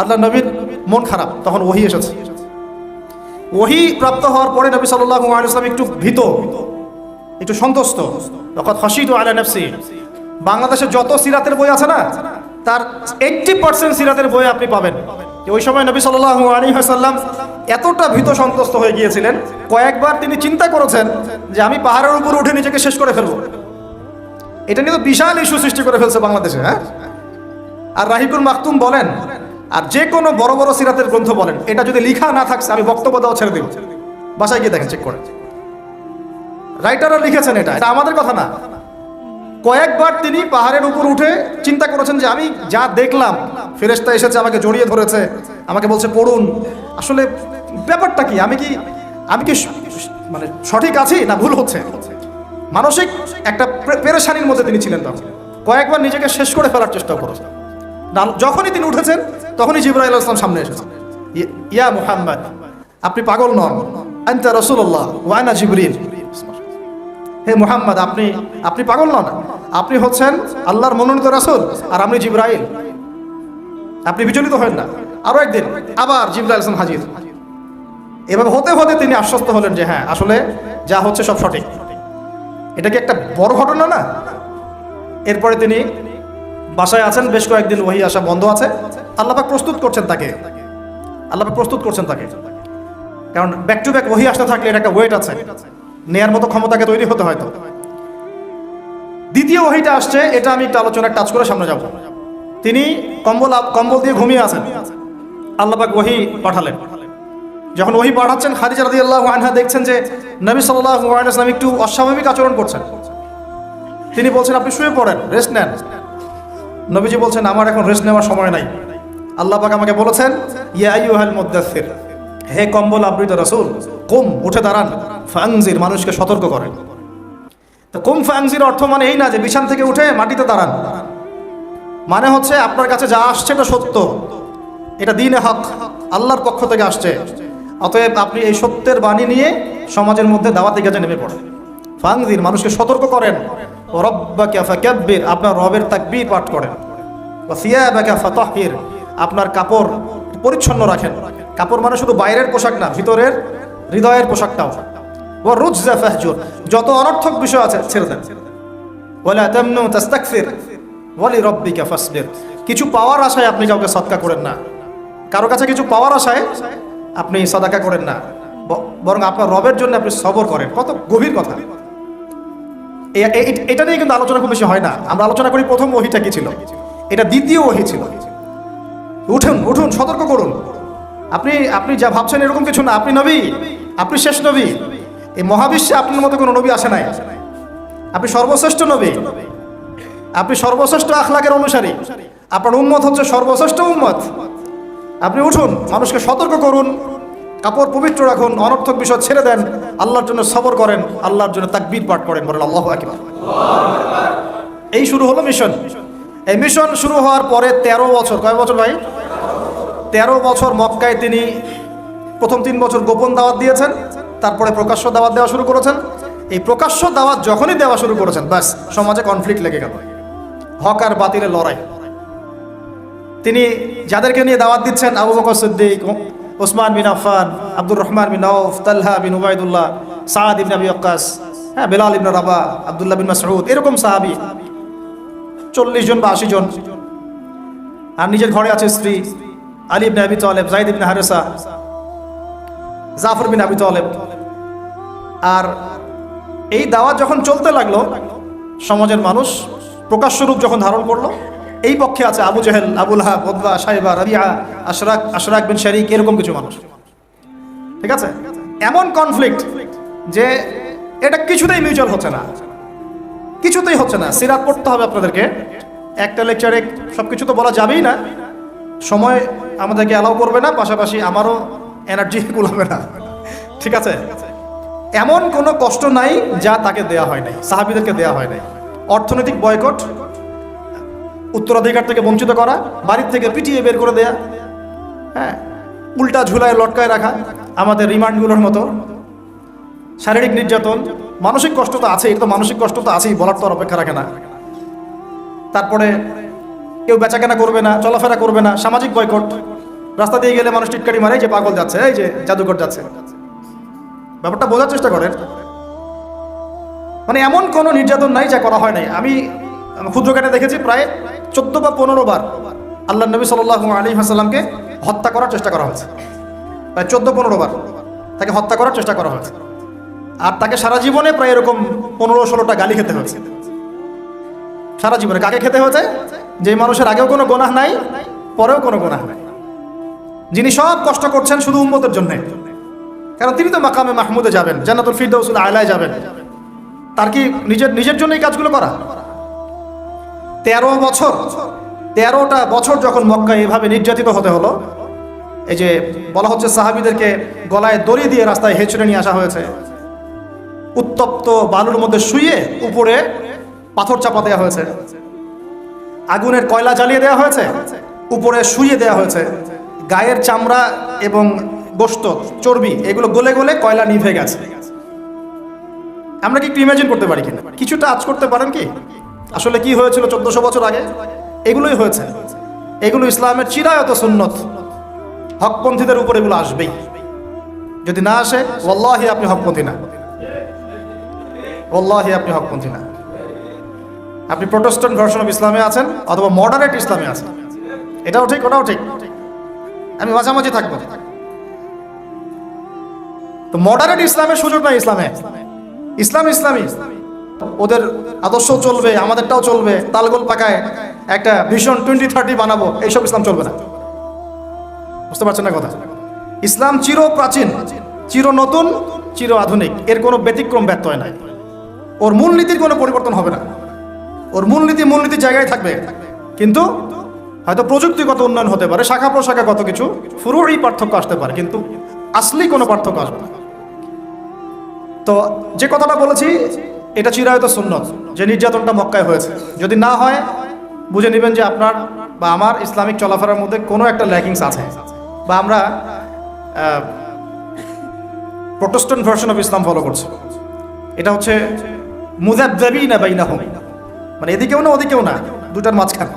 আল্লাহ নবীর মন খারাপ, তখন ওহি এসেছে। ওহি প্রাপ্ত হওয়ার পরে নবী সাল্লাহ একটু ভীত, একটু সন্তুষ্ট। তখন হসিত আলা বাংলাদেশে যত সিরাতের বই আছে না, তার এইটটি পার্সেন্ট সিরাতের বই আপনি পাবেন। ওই সময় নবী সাল্লাহ আলী হাসাল্লাম এতটা ভীত সন্তুষ্ট হয়ে গিয়েছিলেন, কয়েকবার তিনি চিন্তা করেছেন যে আমি পাহাড়ের উপর উঠে নিজেকে শেষ করে ফেলব। এটা নিয়ে তো বিশাল ইস্যু সৃষ্টি করে ফেলছে বাংলাদেশে হ্যাঁ? আর রাহিকুল মাকতুম বলেন আর যে কোনো বড় বড় সিরাতের গ্রন্থ বলেন, এটা যদি লিখা না থাকছে, আমি বক্তব্য দেওয়া ছেড়ে দিব বাসায় গিয়ে দেখেন চেক করে রাইটাররা লিখেছেন এটা এটা আমাদের কথা না। কয়েকবার তিনি পাহাড়ের উপর উঠে চিন্তা করেছেন যে আমি যা দেখলাম ফেরেস্তা এসেছে, আমাকে জড়িয়ে ধরেছে, আমাকে বলছে, পড়ুন। আসলে ব্যাপারটা কি, আমি কি আমি কি মানে সঠিক আছি, না ভুল হচ্ছে? মানসিক একটা পেরেশানির মধ্যে তিনি ছিলেন তখন। কয়েকবার নিজেকে শেষ করে ফেলার চেষ্টা করেছেন। যখনই তিনি উঠেছেন তখনই জিব্রাইল ইসলাম সামনে এসেছেন ই- ইয়া মুহাম্মদ, আপনি পাগল নন। আনতা রসুল্লাহ ওয়ানা জিবরিল। হে মুহাম্মদ, আপনি আপনি পাগল নন। আপনি হচ্ছেন আল্লাহর মনোনীত রাসূল আর আপনি জিব্রাইল। আপনি বিচলিত হন না। আরও একদিন আবার জিব্রাইল ইসলাম হাজির। এভাবে হতে হতে তিনি আশ্বস্ত হলেন যে হ্যাঁ আসলে যা হচ্ছে সব সঠিক। এটা কি একটা বড় ঘটনা না? এরপরে তিনি বাসায় আছেন, বেশ কয়েকদিন ওহি আসা বন্ধ আছে। আল্লাপাক প্রস্তুত করছেন তাকে। আল্লাপাক প্রস্তুত করছেন তাকে। কারণ ব্যাক টু ব্যাক ওহি আসতে থাকলে এটা একটা ওয়েট আছে। নেয়ার মতো ক্ষমতাকে তৈরি হতে হয়তো দ্বিতীয় ওহিটা আসছে, এটা আমি একটু আলোচনা টাচ করে সামনে যাব। তিনি কম্বল কম্বল দিয়ে ঘুমিয়ে আছেন। আল্লাপাক ওহি পাঠালেন। যখন ওহি পাঠাচ্ছেন, খাদিজা রাদি আল্লাহ আনহা দেখছেন যে নবী সাল্লাহ আলাইসলাম একটু অস্বাভাবিক আচরণ করছেন। তিনি বলছেন, আপনি শুয়ে পড়েন রেস্ট নেন। নবীজি বলছেন, আমার এখন রেস্ট নেওয়ার সময় নাই। আল্লাহ পাক আমাকে বলেছেন হে কম্বল আবৃত রাসূল, কুম, উঠে দাঁড়ান ফাংজির মানুষকে সতর্ক করেন। তো কুম ফাংজির অর্থ মানে এই না যে বিছান থেকে উঠে মাটিতে দাঁড়ান। মানে হচ্ছে আপনার কাছে যা আসছে এটা সত্য, এটা দিনে হক, আল্লাহর পক্ষ থেকে আসছে। অতএব আপনি এই সত্যের বাণী নিয়ে সমাজের মধ্যে দাওয়াতি কাজে নেমে পড়েন। ফাংজির মানুষকে সতর্ক করেন। রব্বাকে ফাকাব্বির, আপনার রবের তাকবীর পাঠ করেন। ও সিয়াবাকা আপনার কাপড় পরিচ্ছন্ন রাখেন। কাপড় মানে শুধু বাইরের পোশাক না, ভিতরের হৃদয়ের পোশাকটাও। ও রুজা ফাহজুর, যত অনর্থক বিষয় আছে, ছেড়ে দেন। ওয়ালা তামনু তাস্তাকসির ওয়ালি রব্বিকা ফাসবির। কিছু পাওয়ার আশায় আপনি কাউকে সদকা করেন না। কারও কাছে কিছু পাওয়ার আশায় আপনি সদাকা করেন না। বরং আপনার রবের জন্য আপনি সবর করেন। কত গভীর কথা। এটা নিয়ে কিন্তু আলোচনা খুব বেশি হয় না। আমরা আলোচনা করি প্রথম ওহিটা কি ছিল? এটা দ্বিতীয় ওহি ছিল। উঠুন উঠুন, সতর্ক করুন। আপনি আপনি যা ভাবছেন এরকম কিছু না। আপনি নবী, আপনি শেষ নবী। এই মহাবিশ্বে আপনার মতো কোনো নবী আসে নাই। আপনি সর্বশ্রেষ্ঠ নবী। আপনি সর্বশ্রেষ্ঠ আখলাকের অনুসারী। আপনার উম্মত হচ্ছে সর্বশ্রেষ্ঠ উম্মত। আপনি উঠুন, মানুষকে সতর্ক করুন। কাপড় পবিত্র রাখুন, অনর্থক বিষয় ছেড়ে দেন। আল্লাহর জন্য সবর করেন, আল্লাহর জন্য তাকবীর পাঠ করেন বলেন আল্লাহ এই শুরু হলো মিশন এই মিশন শুরু হওয়ার পরে তেরো বছর, কয় বছর ভাই? তেরো বছর মক্কায় তিনি প্রথম তিন বছর গোপন দাওয়াত দিয়েছেন, তারপরে প্রকাশ্য দাওয়াত দেওয়া শুরু করেছেন। এই প্রকাশ্য দাওয়াত যখনই দেওয়া শুরু করেছেন, ব্যাস, সমাজে কনফ্লিক্ট লেগে গেল। হক আর বাতিলের লড়াই। তিনি যাদেরকে নিয়ে দাওয়াত দিচ্ছেন, Abu Bakr Siddique, Usman bin Affan, Abdur Rahman bin Auf, Talha bin Ubaidullah, Saad ibn Abi Waqqas হ্যাঁ বেলাল ইবন রাবা আব্দুল্লাহ বিন মাসউদ, এরকম সাহাবী। চল্লিশ জন বা আশি জন। আর নিজের ঘরে আছে স্ত্রী, আলী ইবনে আবি তালেব, জাইদ ইবনে হারেসা, জাফর বিন আবি তালেব। আর এই দাওয়াত যখন চলতে লাগল, সমাজের মানুষ প্রকাশ্য রূপ যখন ধারণ করল, এই পক্ষে আছে আবু জেহেল, আবুল হা বদবা সাহেবা রাবিয়া, আশরাক আশরাক বিন শারিক, এরকম কিছু মানুষ। ঠিক আছে? এমন কনফ্লিক্ট যে এটা কিছুতেই মিউচুয়াল হচ্ছে না। কিছুতেই হচ্ছে না। সিরাত পড়তে হবে আপনাদেরকে। একটা লেকচারে সব কিছু তো বলা যাবেই না। সময় আমাদেরকে অ্যালাউ করবে না, পাশাপাশি আমারও এনার্জি কুলাবে না। ঠিক আছে? এমন কোনো কষ্ট নাই যা তাকে দেয়া হয় নাই, সাহাবিদেরকে দেয়া হয় নাই। অর্থনৈতিক বয়কট উত্তরাধিকার থেকে বঞ্চিত করা, বাড়ির থেকে পিটিয়ে বের করে দেয়া হ্যাঁ উল্টা ঝুলায় লটকায় রাখা, আমাদের রিমান্ডগুলোর মতো, শারীরিক নির্যাতন মানসিক কষ্ট তো আছেই, এটা তো মানসিক কষ্ট তো আছেই, বলার তো অপেক্ষা রাখে না। তারপরে কেউ বেচাকেনা করবে না, চলাফেরা করবে না, সামাজিক বয়কট। রাস্তা দিয়ে গেলে মানুষ টিটকারি মারে যে পাগল যাচ্ছে, এই যে জাদুঘর যাচ্ছে। ব্যাপারটা বোঝার চেষ্টা করেন। মানে এমন কোনো নির্যাতন নাই যা করা হয় নাই। আমি ক্ষুদ্র কাটে দেখেছি প্রায় চোদ্দ বা পনেরো বার আল্লাহ নবী সাল আলী হাসাল্লামকে হত্যা করার চেষ্টা করা হয়েছে। প্রায় চোদ্দ পনেরো বার তাকে হত্যা করার চেষ্টা করা হয়েছে। আর তাকে সারা জীবনে প্রায় এরকম পনেরো ষোলোটা গালি খেতে হয়েছে। সারা জীবনে। কাকে খেতে হয়েছে? যে মানুষের আগেও কোনো গোনাহ নাই, পরেও কোনো গোনাহ নাই। যিনি সব কষ্ট করছেন শুধু উম্মতের জন্য। কারণ তিনি তো মাকামে মাহমুদে যাবেন, জান্নাতুল ফিরদৌসুল আলায় যাবেন। তার কি নিজের নিজের জন্য এই কাজগুলো করা? তেরো বছর, তেরোটা বছর যখন মক্কা এভাবে নির্যাতিত হতে হলো, এই যে বলা হচ্ছে সাহাবিদেরকে গলায় দড়ি দিয়ে রাস্তায় হেঁচড়ে নিয়ে আসা হয়েছে। উত্তপ্ত বালুর মধ্যে শুয়ে উপরে পাথর চাপা দেওয়া হয়েছে। আগুনের কয়লা জ্বালিয়ে দেওয়া হয়েছে, উপরে শুয়ে দেওয়া হয়েছে। গায়ের চামড়া এবং গোস্ত চর্বি, এগুলো গলে গলে কয়লা নিভে গেছে। আমরা কি একটু ইমাজিন করতে পারি কিনা? কিছুটা আজ করতে পারেন কি? আসলে কি হয়েছিল চোদ্দশো বছর আগে? এগুলোই হয়েছে। এগুলো ইসলামের চিরায়ত সুন্নত। হকপন্থীদের উপর এগুলো আসবেই। যদি না আসে ওল্লাহি আপনি হকপন্থী না। ওল্লাহি আপনি হকপন্থী না। আপনি প্রোটেস্ট্যান্ট ভার্সন অফ ইসলামে আছেন অথবা মডারেট ইসলামে আছেন। এটাও ঠিক, ওটাও ঠিক। আমি মাঝামাঝি থাকব। তো মডারেট ইসলামের সুযোগ নাই ইসলামে ইসলাম ইসলামী ওদের আদর্শ চলবে, আমাদেরটাও চলবে, তালগোল পাকায় একটা ভীষণ টোয়েন্টি থার্টি বানাবো, এইসব ইসলাম চলবে না। বুঝতে পারছেন না কথা? ইসলাম চির প্রাচীন চির নতুন চির আধুনিক এর কোনো ব্যতিক্রম ব্যত্যয় নাই। ওর মূলনীতির কোনো পরিবর্তন হবে না। ওর মূলনীতি মূলনীতির জায়গায় থাকবে। কিন্তু হয়তো প্রযুক্তিগত উন্নয়ন হতে পারে, শাখা প্রশাখা কত কিছু ফুরুই পার্থক্য আসতে পারে, কিন্তু আসলেই কোনো পার্থক্য আসবে না। তো যে কথাটা বলেছি, এটা চিরায়ত সুন্নত, যে নির্যাতনটা মক্কায় হয়েছে। যদি না হয়, বুঝে নেবেন যে আপনার বা আমার ইসলামিক চলাফেরার মধ্যে কোনো একটা ল্যাকিংস আছে। বা আমরা protestant version of Islam follow করছি। এটা হচ্ছে মানে এদিকেও না ওদিকেও না দুটার মাঝখান।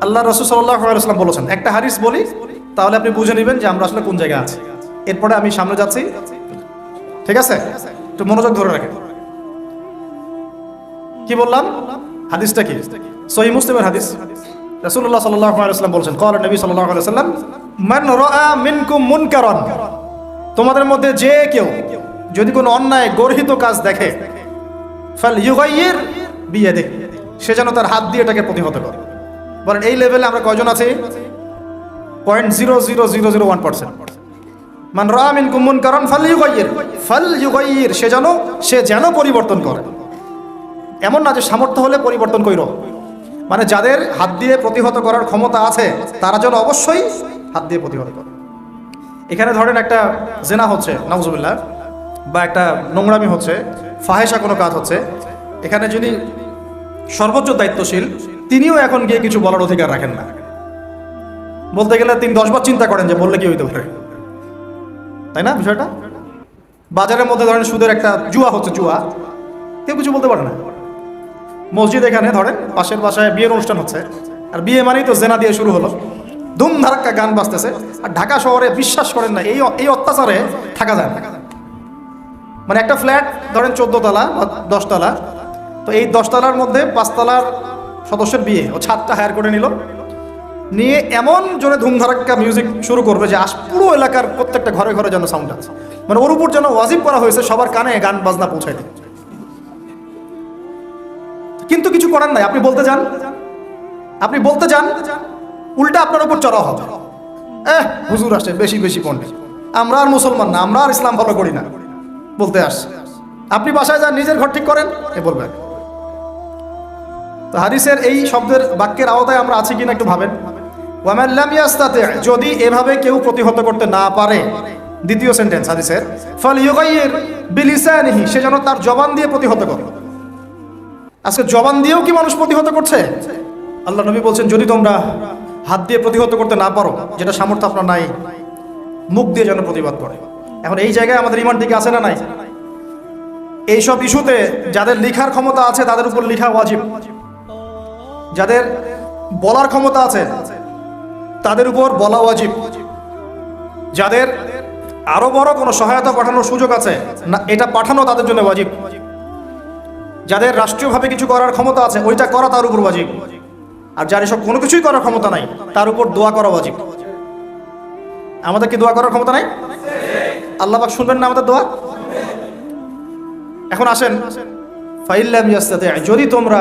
আল্লাহ রসুল বলেছেন, একটা হারিস বলি, তাহলে আপনি বুঝে নেবেন যে আমরা আসলে কোন জায়গায় আছি। এরপরে আমি সামনে যাচ্ছি। ঠিক আছে? একটু মনোযোগ ধরে রাখেন। কি বললাম? হাদিসটা কি? সহি মুসলিমের হাদিস। রাসূলুল্লাহ সাল্লাল্লাহু আলাইহি ওয়াসাল্লাম নবী মান মিনকুম তোমাদের মধ্যে যে কেউ যদি কোনো অন্যায় গর্হিত কাজ দেখে, ফাল ইউগাইয়ির বিয়াদিহি সে যেন তার হাত দিয়ে এটাকে প্রতিহত করে। বলেন, এই লেভেলে আমরা কয়জন আছি? Point zero zero zero zero one percent. মান রামিন কুমুন কারণ ফাল ইউগাইয়ের। ফাল ইউগাইয়ের, সে যেন সে যেন পরিবর্তন করে। এমন না যে সামর্থ্য হলে পরিবর্তন কইর। মানে যাদের হাত দিয়ে প্রতিহত করার ক্ষমতা আছে, তারা যেন অবশ্যই হাত দিয়ে প্রতিহত করে। এখানে ধরেন একটা জেনা হচ্ছে নওজুবিল্লাহ বা একটা নোংরামি হচ্ছে ফাহেসা কোনো কাজ হচ্ছে, এখানে যিনি সর্বোচ্চ দায়িত্বশীল, তিনিও এখন গিয়ে কিছু বলার অধিকার রাখেন না। বলতে গেলে তিনি দশবার চিন্তা করেন যে বললে কি হইতে পারে। তাই না বিষয়টা? বাজারের মধ্যে ধরেন সুদের একটা জুয়া হচ্ছে, জুয়া। কেউ কিছু বলতে পারে না। মসজিদ এখানে ধরেন, পাশের বাসায় বিয়ের অনুষ্ঠান হচ্ছে, আর বিয়ে মানেই তো জেনা দিয়ে শুরু হলো। ধুম ধারাক্কা গান বাজতেছে, আর ঢাকা শহরে বিশ্বাস করেন না, এই এই অত্যাচারে থাকা যায় না। মানে একটা ফ্ল্যাট ধরেন চোদ্দ তলা বা দশতলা তো এই দশতলার মধ্যে পাঁচতলার সদস্যের বিয়ে, ও ছাদটা হায়ার করে নিল। নিয়ে এমন জোরে ধুমধারাক্কা মিউজিক শুরু করবে যে আস, পুরো এলাকার প্রত্যেকটা ঘরে ঘরে যেন সাউন্ড আছে। মানে ওর উপর যেন ওয়াজিব করা হয়েছে, সবার কানে গান বাজনা পৌঁছায় দেয় কিন্তু কিছু করার নাই, আপনি বলতে যান। আপনি বলতে যান, উল্টা আপনার উপর চড়া হবে। এহ, হুজুর আসে বেশি বেশি পণ্ডিত। আমরা আর মুসলমান না, আমরা আর ইসলাম ফলো করি না। বলতে আসছে আপনি বাসায় যান, নিজের ঘর ঠিক করেন, এ বলবেন। তো হাদিসের এই শব্দের বাক্যের আওতায় আমরা আছি কিনা একটু ভাবেন। ওয়ামাল্লাম ইয়াস্তাতে, যদি এভাবে কেউ প্রতিহত করতে না পারে, দ্বিতীয় সেন্টেন্স হাদিসের ফল ইউগাইয়ের বিলিসানিহি সে যেন তার জবান দিয়ে প্রতিহত করে। আজকে জবান দিয়েও কি মানুষ প্রতিহত করছে? আল্লাহ নবী বলছেন, যদি তোমরা হাত দিয়ে প্রতিহত করতে না পারো, যেটা সামর্থ্য আপনার নাই, মুখ দিয়ে যেন প্রতিবাদ করে। এখন এই জায়গায় আমাদের ইমান দিকে আছে না নাই? এইসব ইস্যুতে যাদের লিখার ক্ষমতা আছে, তাদের উপর লিখা ওয়াজিব। যাদের বলার ক্ষমতা আছে, তাদের উপর বলা ওয়াজিব। যাদের আরও বড় কোনো সহায়তা পাঠানোর সুযোগ আছে, না, এটা পাঠানো তাদের জন্য ওয়াজিব। যাদের রাষ্ট্রীয়ভাবে কিছু করার ক্ষমতা আছে, ওইটা করা তার উপর ওয়াজিব। আর যার এসব কোনো কিছুই করার ক্ষমতা নাই, তার উপর দোয়া করা ওয়াজিব। আমাদের কি দোয়া করার ক্ষমতা নাই? আল্লাহ পাক শুনবেন না আমাদের দোয়া? এখন আসেন। ফাইল্লাম যদি তোমরা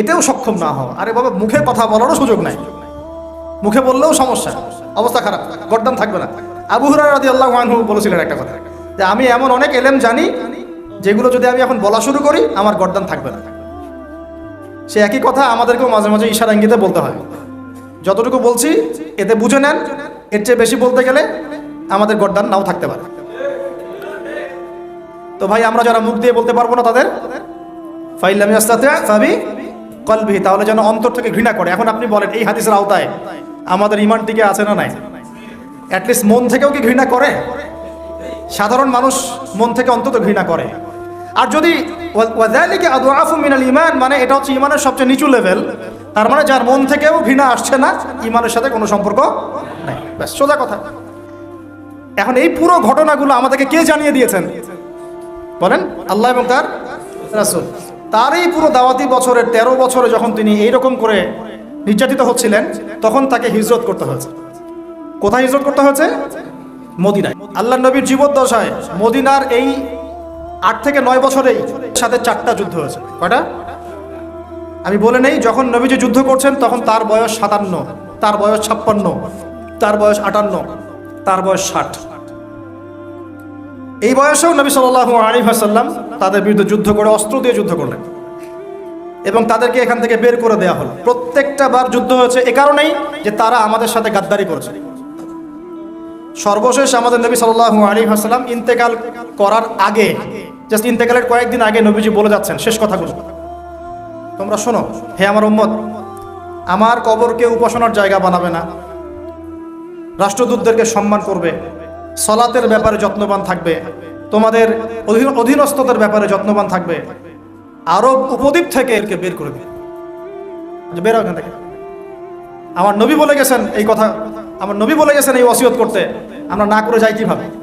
এতেও সক্ষম না হও, আরে বাবা, মুখে কথা বলারও সুযোগ নাই। মুখে বললেও সমস্যা, অবস্থা খারাপ গড্ডাম থাকবে না। আবু হুরার আল্লাহ বলেছিলেন একটা কথা, যে আমি এমন অনেক এলেম জানি, যেগুলো যদি আমি এখন বলা শুরু করি, আমার গরদান থাকবে না। সে একই কথা আমাদেরকেও মাঝে মাঝে ইশারা ইঙ্গিতে বলতে হয়। যতটুকু বলছি, এতে বুঝে নেন, এর চেয়ে বেশি বলতে গেলে আমাদের গরদান নাও থাকতে পারে। তো ভাই, আমরা যারা মুখ দিয়ে বলতে পারব না তাদের? ফাইলাম ইয়াস্তাতে ফাবি কলবি তাহলে যেন অন্তর থেকে ঘৃণা করে। এখন আপনি বলেন, এই হাদিসের আওতায় আমাদের ইমান টিকে আছে না নাই? অ্যাটলিস্ট মন থেকেও কি ঘৃণা করে? সাধারণ মানুষ মন থেকে অন্তত ঘৃণা করে। আর যদি ইমান মানে এটা হচ্ছে ইমানের সবচেয়ে নিচু লেভেল, তার মানে যার মন থেকেও ঘৃণা আসছে না ইমানের সাথে কোনো সম্পর্ক নাই। ব্যাস, সোজা কথা। এখন এই পুরো ঘটনাগুলো আমাদেরকে কে জানিয়ে দিয়েছেন? বলেন, আল্লাহ এবং তার রাসূল। তার এই পুরো দাওয়াতি বছরের ১৩ বছরে যখন তিনি এইরকম করে নির্যাতিত হচ্ছিলেন, তখন তাকে হিজরত করতে হয়েছে। কোথায় হিজরত করতে হয়েছে? মদিনায়। আল্লাহ নবীর জীবদ্দশায় মদিনার এই আট থেকে নয় বছরেই সাথে চারটা যুদ্ধ হয়েছে। কয়টা? আমি বলে নেই, যখন নবীজি যুদ্ধ করছেন, তখন তার বয়স সাতান্ন, তার বয়স ছাপ্পান্ন, তার বয়স আটান্ন, তার বয়স ষাট। এই বয়সেও নবী সাল্লাহ আলী হাসাল্লাম তাদের বিরুদ্ধে যুদ্ধ করে অস্ত্র দিয়ে যুদ্ধ করলেন। এবং তাদেরকে এখান থেকে বের করে দেওয়া হলো। প্রত্যেকটা বার যুদ্ধ হয়েছে এ কারণেই যে তারা আমাদের সাথে গাদ্দারি করেছে। সর্বশেষ আমাদের নবী সাল্লাহ আলী হাসাল্লাম ইন্তেকাল করার আগে জাস্ট ইন্তেকালের কয়েকদিন আগে নবীজি বলে যাচ্ছেন, শেষ কথাগুলো। তোমরা শোনো, হে আমার উম্মত, আমার কবরকে উপাসনার জায়গা বানাবে না। রাষ্ট্রদূতদেরকে সম্মান করবে। সলাতের ব্যাপারে যত্নবান থাকবে, তোমাদের অধীনস্থতার ব্যাপারে যত্নবান থাকবে। আরব উপদ্বীপ থেকে এরকে বের করে দিবে। বের বেরো এখান থেকে। আমার নবী বলে গেছেন এই কথা, আমার নবী বলে গেছেন এই ওসিয়ত করতে। আমরা না করে যাই কীভাবে?